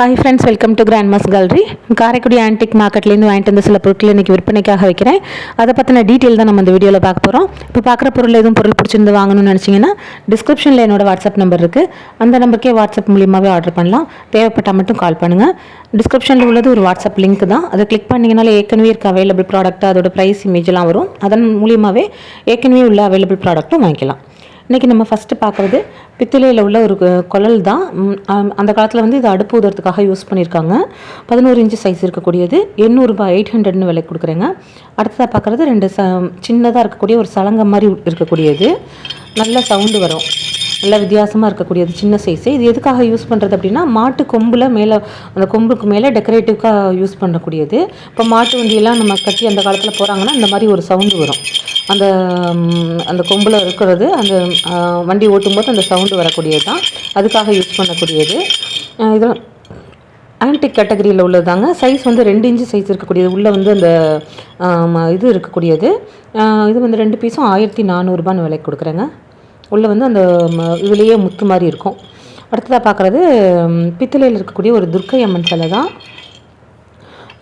Hi friends welcome to grand mass gallery Karaikudi antique மார்க்கெட்லேருந்து வாங்கிட்டு வந்த சில பொருட்கள் இன்றைக்கி விற்பனைக்காக வைக்கிறேன். அதை பற்றின டீட்டெயில் தான் நம்ம இந்த வீடியோவில் பார்க்க போகிறோம் இப்போ பார்க்குற பொருள் எதுவும் பொருள் பிடிச்சிருந்து வாங்கணும்னு நினச்சிங்கன்னா டிஸ்கிரிப்ஷனில் என்னோடய வாட்ஸ்அப் நம்பர் இருக்குது அந்த நம்பருக்கே வாட்ஸ்அப் மூலியமாகவே ஆர்டர் பண்ணலாம். தேவைப்பட்டால் மட்டும் கால் பண்ணுங்கள் டிஸ்கிரிப்ஷனில் உள்ளது ஒரு வாட்ஸ்அப் லிங்க் தான். அதை கிளிக் பண்ணிங்கனாலே ஏற்கனவே இருக்க அவைலபிள் ப்ராடக்ட் அதோட ப்ரைஸ் இமேஜ்லாம் வரும். அதன் மூலியமாகவே ஏற்கனவே உள்ள அவைலபிள் ப்ராடக்ட்டும் வாங்கிக்கலாம். இன்றைக்கி நம்ம ஃபஸ்ட்டு பார்க்குறது பித்தளையில் உள்ள ஒரு கு- குழல் தான். அந்த காலத்தில் வந்து இது அடுப்பு ஊதுறதுக்காக யூஸ் பண்ணியிருக்காங்க. பதினோரு இன்ச்சு சைஸ் இருக்கக்கூடியது. எண்ணூறுபா எயிட் ஹண்ட்ரட்னு விலை கொடுக்குறேங்க. அடுத்ததாக பார்க்குறது ரெண்டு ச சின்னதாக இருக்கக்கூடிய ஒரு சலங்கை மாதிரி இருக்கக்கூடியது. நல்ல சவுண்டு வரும். நல்ல வித்தியாசமாக இருக்கக்கூடியது சின்ன சைஸு இது எதுக்காக யூஸ் பண்ணுறது அப்படின்னா மாட்டு கொம்பில் மேலே அந்த கொம்புக்கு மேலே டெக்கரேட்டிவ்க்காக யூஸ் பண்ணக்கூடியது. இப்போ மாட்டு வண்டியெல்லாம் நம்ம கட்டி அந்த காலத்தில் போகிறாங்கன்னா இந்த மாதிரி ஒரு சவுண்டு வரும். அந்த அந்த கொம்பில் இருக்கிறது அந்த வண்டி வண்டி ஓட்டும்போது அந்த சவுண்டு வரக்கூடியது தான் அதுக்காக யூஸ் பண்ணக்கூடியது. இதெல்லாம் ஆன்டிக் கேட்டகரியில் உள்ளதாங்க சைஸ் வந்து ரெண்டு இன்ச்சு சைஸ் இருக்கக்கூடியது. உள்ளே வந்து அந்த இது இருக்கக்கூடியது. இது வந்து ரெண்டு பீஸும் ஆயிரத்தி நானூறுபான்னு விலைக்கு கொடுக்குறேங்க. உள்ளே வந்து அந்த இதுலேயே முத்து மாதிரி இருக்கும். அடுத்ததாக பார்க்குறது பித்தளையில் இருக்கக்கூடிய ஒரு துர்க்கை அம்மன் சிலை தான்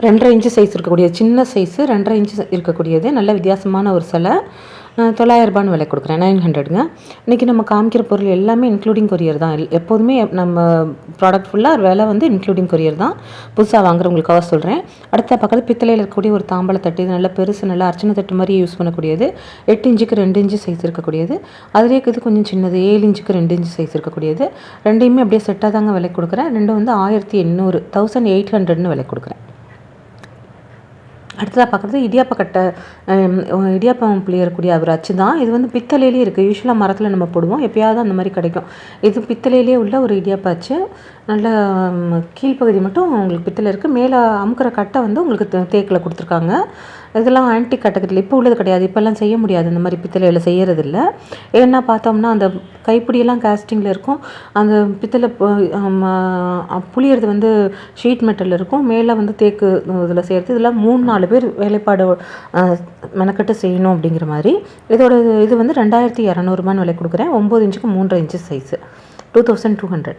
ரெண்டரை இன்ச்சு சைஸ் இருக்கக்கூடிய சின்ன சைஸு ரெண்டரை இன்ச்சு இருக்கக்கூடியது. நல்ல வித்தியாசமான ஒரு சிலை. அஹ் ரூபான்னு விலை கொடுக்குறேன். நைன் ஹண்ட்ரடுங்க இன்றைக்கி நம்ம காமிக்கிற பொருள் எல்லாமே இன்க்ளூடிங் கொரியர் தான். எல்- எப்போதுமே நம்ம ப்ராடக்ட் ஃபுல்லாக விலை வந்து இன்க்ளூடிங் கொரியர் தான். புதுசாக வாங்குறவங்களுக்காக சொல்கிறேன் அடுத்த பக்கத்து பித்தளையில் இருக்கக்கூடிய ஒரு தாம்பளை தட்டு இது நல்ல பெருசு நல்லா அர்ச்சனை தட்டு மாதிரி யூஸ் பண்ணக்கூடியது. எட்டு இன்ச்சுக்கு ரெண்டு இன்ச்சு சைஸ் இருக்கக்கூடியது. அதிலே இது கொஞ்சம் சின்னது. ஏழு இன்ச்சுக்கு ரெண்டு இன்ச்சு சைஸ் இருக்கக்கூடியது. ரெண்டையுமே அப்படியே செட்டாக தாங்க விலை கொடுக்குறேன். ரெண்டும் வந்து ஆயிரத்தி எண்ணூறு தௌசண்ட் எயிட் ஹண்ட்ரட்னு விலை கொடுக்குறேன். அடுத்ததாக பார்க்குறது இடியாப்பக்கட்டை இடியாப்பம் புளியக்கூடிய ஒரு அச்சு தான். இது வந்து பித்தளையிலே இருக்குது யூஸ்வலாக மரத்தில் நம்ம போடுவோம். எப்போயாவது அந்த மாதிரி கிடைக்கும். இது பித்தளையிலே உள்ள ஒரு இடியாப்ப அச்சு. நல்ல கீழ்ப்பகுதி மட்டும் உங்களுக்கு பித்தளை இருக்குது மேலே அமுக்கிற கட்டை வந்து உங்களுக்கு தே- தேக்கில் கொடுத்துருக்காங்க. இதெல்லாம் ஆன்டி கேட்டகரியில் இப்போ உள்ளது கிடையாது. இப்போல்லாம் செய்ய முடியாது. இந்த மாதிரி பித்தளையில் இல்லை ஏன்னா பார்த்தோம்னா அந்த கைப்பிடியெல்லாம் காஸ்டிங்கில் இருக்கும். அந்த பித்தளை புளியறது வந்து ஷீட் மெட்டல் இருக்கும். மேலே வந்து தேக்கு இதில் செய்கிறது இதெல்லாம் மூணு நாலு பேர் வேலைப்பாடு மெனக்கட்டு செய்யணும் அப்படிங்கிற மாதிரி. இதோட இது- இது வந்து ரெண்டாயிரத்தி இரநூறுபான்னு விலை கொடுக்குறேன். ஒம்பது இன்ச்சுக்கு மூன்றரை inch size two thousand two hundred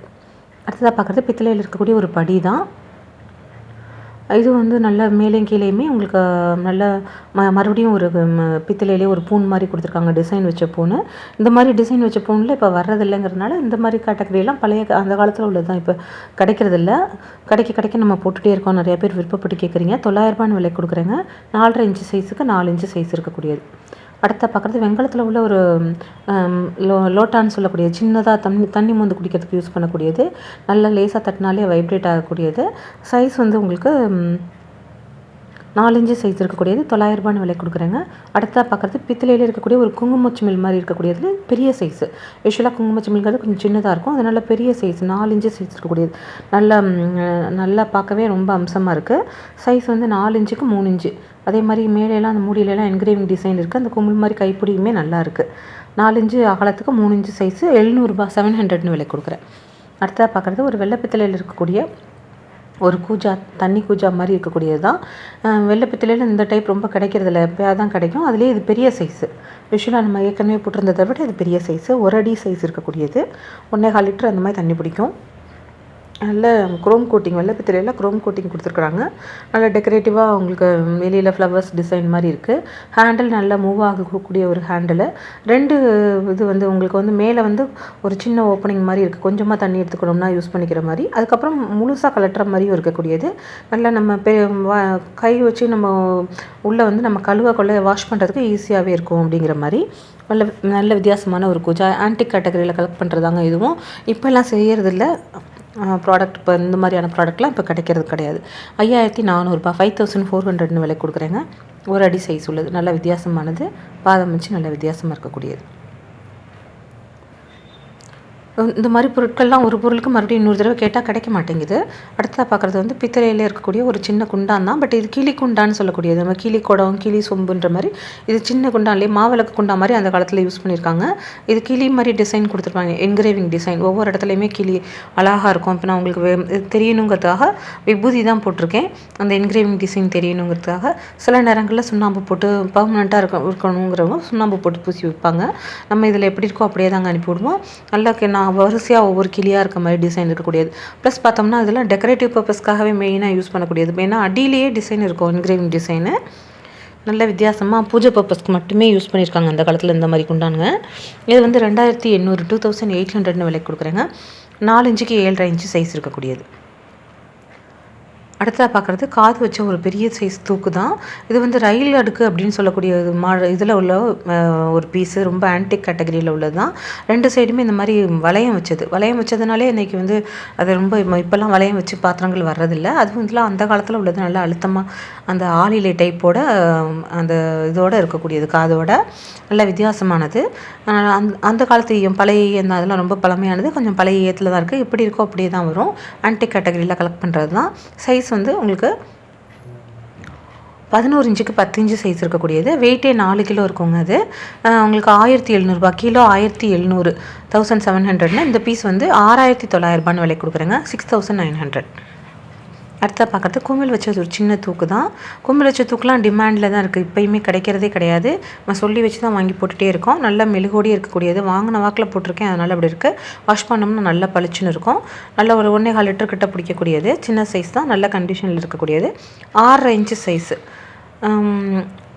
அடுத்ததாக பார்க்குறது பித்தளையில் இருக்கக்கூடிய ஒரு படி தான் இது வந்து நல்ல மேலேயும் கீழேயுமே உங்களுக்கு நல்ல ம மறுபடியும் ஒரு பித்தளையிலே ஒரு பூன் மாதிரி கொடுத்துருக்காங்க டிசைன் வச்ச பூனு. இந்த மாதிரி டிசைன் வச்ச பூனில் இப்போ வர்றதில்லைங்கிறதுனால இந்த மாதிரி கேட்டகரியெல்லாம் பழைய அந்த காலத்தில் உள்ளது தான் இப்போ கிடைக்கிறதில்ல. கிடைக்க கிடைக்க நம்ம போட்டுகிட்டே இருக்கோம். நிறைய பேர் விருப்பப்பட்டு கேட்குறீங்க தொள்ளாயிரரூபான்னு விலை கொடுக்குறேங்க. நாலரை இன்ச்சு சைஸுக்கு நாலு இன்ச்சு சைஸ் இருக்கக்கூடியது. அடுத்த பார்க்குறது வெங்கலத்தில் உள்ள ஒரு லோ லோட்டான்னு சொல்லக்கூடிய சின்னதாக தண்ணி தண்ணி மோந்து குடிக்கிறதுக்கு யூஸ் பண்ணக்கூடியது. நல்லா லேசாக தட்டினாலே வைப்ரேட் ஆகக்கூடியது. சைஸ் வந்து உங்களுக்கு நாலஞ்சு சைஸ் இருக்கக்கூடியது தொள்ளாயிரரூபான்னு விலை கொடுக்குறேங்க. அடுத்ததாக பார்க்குறது பித்தளையில் இருக்கக்கூடிய ஒரு குங்குமச்சிமில் மாதிரி இருக்கக்கூடியது பெரிய சைஸு யூஸ்வலாக குங்குமச்சிமில்ங்கிறது கொஞ்சம் சின்னதாக இருக்கும். அது நல்ல பெரிய சைஸ் நாலஞ்சு சைஸ் இருக்கக்கூடியது. நல்ல நல்லா பார்க்கவே ரொம்ப அம்சமாக இருக்குது சைஸ் வந்து நாலு இன்ச்சுக்கு மூணு இன்ச்சு. அதே மாதிரி மேலேலாம் அந்த மூடியிலலாம் என்கிரேவிங் டிசைன் இருக்குது அந்த குமிழ் மாதிரி கைப்பிடியுமே நல்லா இருக்குது நாலு இன்ச்சு அகலத்துக்கு மூணு இன்ச்சு சைஸு எழுநூறுபா செவன் ஹண்ட்ரட்னு விலை கொடுக்குறேன். அடுத்ததாக பார்க்குறது ஒரு வெள்ளை பித்தளையில் இருக்கக்கூடிய ஒரு கூஜா தண்ணி கூஜா மாதிரி இருக்கக்கூடியது தான். வெள்ளைப்பித்தளையில் இந்த டைப் ரொம்ப கிடைக்கிறதில்ல. எப்போயாவது தான் கிடைக்கும். அதுலேயே இது பெரிய சைஸு யூஸ்வலாக நம்ம ஏற்கனவே போட்டிருந்ததை விட இது பெரிய சைஸு ஒரு அடி சைஸ் இருக்கக்கூடியது. ஒன்றே கால் லிட்டர் அந்த மாதிரி தண்ணி பிடிக்கும். நல்ல குரோம் கோட்டிங் வெள்ளைப்பித்தளையில் குரோம் கோட்டிங் கொடுத்துருக்குறாங்க. நல்ல டெக்கரேட்டிவாக உங்களுக்கு வெளியில் ஃப்ளவர்ஸ் டிசைன் மாதிரி இருக்குது ஹேண்டில் நல்லா மூவ் ஆகக்கூடிய ஒரு ஹேண்டில் ரெண்டு இது வந்து உங்களுக்கு வந்து மேலே வந்து ஒரு சின்ன ஓப்பனிங் மாதிரி இருக்குது கொஞ்சமாக தண்ணி எடுத்துக்கணும்னா யூஸ் பண்ணிக்கிற மாதிரி. அதுக்கப்புறம் முழுசாக கலட்டுற மாதிரியும் இருக்கக்கூடியது. நல்லா நம்ம பெ வா- கை வச்சு நம்ம உள்ளே வந்து நம்ம கழுவ கொள்ள வாஷ் பண்ணுறதுக்கு ஈஸியாகவே இருக்கும் அப்படிங்கிற மாதிரி. நல்ல நல்ல வித்தியாசமான ஒரு கூஜா ஆன்டிக் கேட்டகரியில் கலெக்ட் பண்ணுறதாங்க இதுவும். இப்போல்லாம் செய்யறதில்ல. ப்ராடக்ட் இப்போ இந்த மாதிரியான ப்ராடக்ட்லாம் இப்போ கிடைக்கிறது கிடையாது. ஐயாயிரத்தி நானூறுபா ஃபைவ் தௌசண்ட் ஃபோர் ஹண்ட்ரட்னு விலை கொடுக்குறேங்க. ஒரு அடி சைஸ் உள்ளது. நல்ல வித்தியாசமானது. பாதம் வச்சு நல்ல வித்தியாசமாக இருக்கக்கூடியது. இந்த மாதிரி பொருட்கள்லாம் ஒரு பொருளுக்கு மறுபடியும் இன்னொரு தடவை கேட்டால் கிடைக்க மாட்டேங்குது. அடுத்ததாக பார்க்குறது வந்து பித்தளையில் இருக்கக்கூடிய ஒரு சின்ன குண்டான் தான். பட் இது கிளி குண்டான்னு சொல்லக்கூடியது. நம்ம கிளி குடம் கிளி சொம்புன்ற மாதிரி இது சின்ன குண்டான்லேயே மாவிளக்கு குண்டா மாதிரி அந்த காலத்தில் யூஸ் பண்ணியிருக்காங்க இது கிளி மாதிரி டிசைன் கொடுத்துருப்பாங்க. Engraving design. ஒவ்வொரு இடத்துலையுமே கிளி அழகாக இருக்கும். இப்போ நான் உங்களுக்கு வே- தெரியணுங்கிறதுக்காக விபூதி தான் போட்டிருக்கேன். அந்த என்கிரேவிங் டிசைன் தெரியணுங்கிறதுக்காக சில நேரங்களில் சுண்ணாம்பு போட்டு பர்மனெண்ட்டாக இருக்க இருக்கணுங்கிறவங்க சுண்ணாம்பு போட்டு பூசி வைப்பாங்க. நம்ம இதில் எப்படி இருக்கோ அப்படியே தாங்க அனுப்பிவிடுவோம் நல்லா கே- நான் வரிசையாக ஒவ்வொரு கிளியாக இருக்க மாதிரி டிசைன் இருக்கக்கூடியது. ப்ளஸ் பார்த்தோம்னா இதெல்லாம் டெக்கரேட்டிவ் பர்பஸ்க்காகவே மெயினாக யூஸ் பண்ணக்கூடியது. ஏன்னா அடியிலேயே டிசைன் இருக்கும். என்கிரேவிங் டிசைனு நல்ல வித்தியாசமாக பூஜை பர்பஸ்க்கு மட்டுமே யூஸ் பண்ணியிருக்காங்க அந்த காலத்தில் இந்த மாதிரி குண்டானுங்க. இது வந்து ரெண்டாயிரத்தி எண்ணூறு டூ தௌசண்ட் எயிட் ஹண்ட்ரட்னு விலை கொடுக்குறேங்க. நாலு இன்ச்சுக்கு ஏழரை இன்ச்சு சைஸ் இருக்கக்கூடியது. அடுத்ததாக பார்க்குறது காது வச்ச ஒரு பெரிய சைஸ் தூக்கு தான் இது வந்து ரயில் அடுக்கு அப்படின்னு சொல்லக்கூடிய மா இதில் உள்ள ஒரு பீஸு ரொம்ப ஆன்டிக் கேட்டகரியில் உள்ளது தான் ரெண்டு சைடுமே இந்த மாதிரி வளையம் வச்சது. வளையம் வச்சதுனாலே இன்றைக்கி வந்து அது ரொம்ப இப்போல்லாம் வளையம் வச்சு பாத்திரங்கள் வர்றதில்லை. அதுவும் இதெல்லாம் அந்த காலத்தில் உள்ளது நல்லா அழுத்தமாக அந்த ஆளிலை டைப்போட அந்த இதோடு இருக்கக்கூடியது காதோட. நல்ல வித்தியாசமானது. அந்த அந்த காலத்து பழைய அதெல்லாம் ரொம்ப பழமையானது. கொஞ்சம் பழைய ஏத்தில் தான் இருக்குது எப்படி இருக்கோ அப்படியே தான் வரும். ஆன்டிக் கேட்டகரியில் கலெக்ட் பண்ணுறது தான் சைஸ் சைஸ் வந்து உங்களுக்கு பதினோரு இன்ச்சுக்கு பத்து இன்ச்சு சைஸ் இருக்கக்கூடியது. வெயிட்டே நாலு கிலோ இருக்குங்க அது. உங்களுக்கு ஆயிரத்தி எழுநூறுபா கிலோ ஆயிரத்தி எழுநூறு தௌசண்ட் செவன் ஹண்ட்ரட்னு இந்த பீஸ் வந்து ஆறாயிரத்தி தொள்ளாயிரரூபான்னு விலை கொடுக்குறேங்க. சிக்ஸ் தௌசண்ட் நைன் ஹண்ட்ரட் அடுத்த பார்க்குறது குமிழ் வச்சது ஒரு சின்ன தூக்கு தான். குமிழ் வச்ச தூக்குலாம் டிமாண்டில் தான் இருக்குது இப்போயுமே கிடைக்கிறதே கிடையாது. நம்ம சொல்லி வச்சு தான் வாங்கி போட்டுகிட்டே இருக்கோம். நல்ல மெழுகோடி இருக்கக்கூடியது. வாங்கின வாக்கில் போட்டிருக்கேன். அதனால் அப்படி இருக்குது வாஷ் பண்ணோம்னா நல்லா பளிச்சுன்னு இருக்கும். நல்ல ஒரு ஒன்றே கால் லிட்டர் கிட்ட பிடிக்கக்கூடியது. சின்ன சைஸ் தான். நல்ல கண்டிஷனில் இருக்கக்கூடியது. ஆறரை இன்ச்சு சைஸு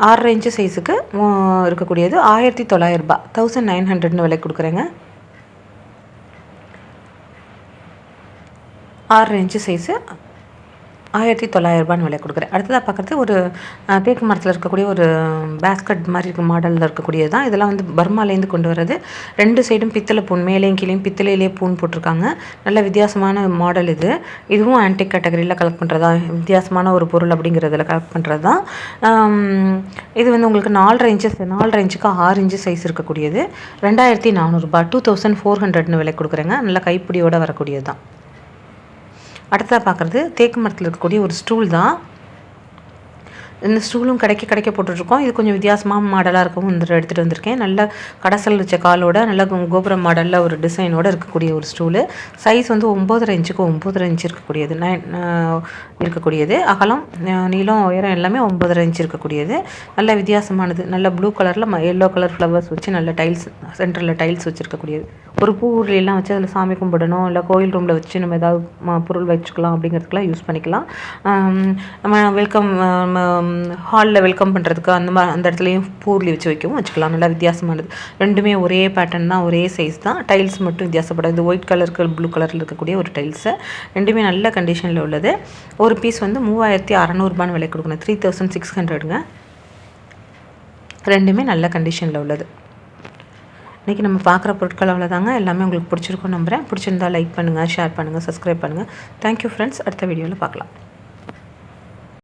ஆறரை இன்ச்சு சைஸுக்கு இருக்கக்கூடியது. ஆயிரத்தி தொள்ளாயிரரூபா தௌசண்ட் நைன் ஹண்ட்ரட்னு விலை கொடுக்குறேங்க. ஆறரை இன்ச்சு சைஸு ஆயிரத்தி தொள்ளாயிரரூபான்னு விலை கொடுக்குறேன். அடுத்ததாக பார்க்குறது ஒரு தேக்கு மரத்தில் இருக்கக்கூடிய ஒரு பேஸ்கட் மாதிரி இருக்க மாடலில் இருக்கக்கூடியது தான். இதெல்லாம் வந்து பர்மாலேருந்து கொண்டு வர்றது. ரெண்டு சைடும் பித்தளை பூன் மேலேயும் கீழேயும் பித்தளையிலே பூன் போட்டிருக்காங்க. நல்ல வித்தியாசமான மாடல் இது. இதுவும் ஆன்டிக் கேட்டகரியில் கலெக்ட் பண்ணுறதா வித்தியாசமான ஒரு பொருள் அப்படிங்கிறதுல கலெக்ட் பண்ணுறது தான். இது வந்து உங்களுக்கு நாலரை இன்ச்சஸ் நாலரை இன்ச்சுக்கு ஆறு இன்ச்சு சைஸ் இருக்கக்கூடியது. ரெண்டாயிரத்தி நானூறுரூபா டூ தௌசண்ட் ஃபோர் ஹண்ட்ரட்னு விலை கொடுக்குறேங்க. நல்ல கைப்பிடியோடு வரக்கூடியது தான். அடுத்ததாக பார்க்குறது தேக்கு மரத்தில் இருக்கக்கூடிய ஒரு ஸ்டூல் தான். இந்த ஸ்டூலும் கிடைக்க கிடைக்க போட்டுட்ருக்கோம். இது கொஞ்சம் வித்தியாசமாக மாடலாக இருக்கும். இந்த எடுத்துகிட்டு வந்திருக்கேன். நல்ல கடைசல் வச்ச காலோட நல்ல கோபுரம் மாடலில் ஒரு டிசைனோடு இருக்கக்கூடிய ஒரு ஸ்டூலு சைஸ் வந்து ஒம்போதரை இன்ச்சுக்கு ஒம்போதரை இன்ச்சு இருக்கக்கூடியது. நைன் இருக்கக்கூடியது. அகலம் நீளம் உயரம் எல்லாமே ஒம்போதரை இன்ச்சு இருக்கக்கூடியது. நல்ல வித்தியாசமானது. நல்ல ப்ளூ கலரில் எல்லோ கலர் ஃப்ளவர்ஸ் வச்சு நல்ல டைல்ஸ் சென்டரில் டைல்ஸ் வச்சுருக்கக்கூடியது. ஒரு பூ எல்லாம் வச்சு அதில் சாமி கும்பிடணும். இல்லை கோயில் ரூமில் வச்சு நம்ம ஏதாவது பொருள் வச்சுக்கலாம் அப்படிங்கிறதுக்கெலாம் யூஸ் பண்ணிக்கலாம். நம்ம வெல்கம் ஹாலில் வெல்கம் பண்ணுறதுக்கு அந்த மாதிரி அந்த இடத்துலையும் பூர்லி வச்சு வைக்கவும் வச்சுக்கலாம். நல்லா வித்தியாசமானது. ரெண்டுமே ஒரே பேட்டர்ன் தான் ஒரே சைஸ் தான். டைல்ஸ் மட்டும் வித்தியாசப்படாது. இது ஒயிட் கலருக்கு ப்ளூ கலரில் இருக்கக்கூடிய ஒரு டைல்ஸு ரெண்டுமே நல்ல கண்டிஷனில் உள்ளது. ஒரு பீஸ் வந்து மூவாயிரத்தி அறநூறுபான்னு விலை கொடுக்கணும். த்ரீ தௌசண்ட் சிக்ஸ் ஹண்ட்ரடுங்க ரெண்டுமே நல்ல கண்டிஷனில் உள்ளது. இன்றைக்கி நம்ம பார்க்குற பொருட்கள் அவ்வளோதாங்க எல்லாமே உங்களுக்கு பிடிச்சிருக்கும் நம்புகிறேன் பிடிச்சிருந்தா லைக் பண்ணுங்கள் ஷேர் பண்ணுங்கள் சப்ஸ்கிரைப் பண்ணுங்கள் தேங்க்யூ ஃப்ரெண்ட்ஸ் அடுத்த வீடியோவில் பார்க்கலாம்.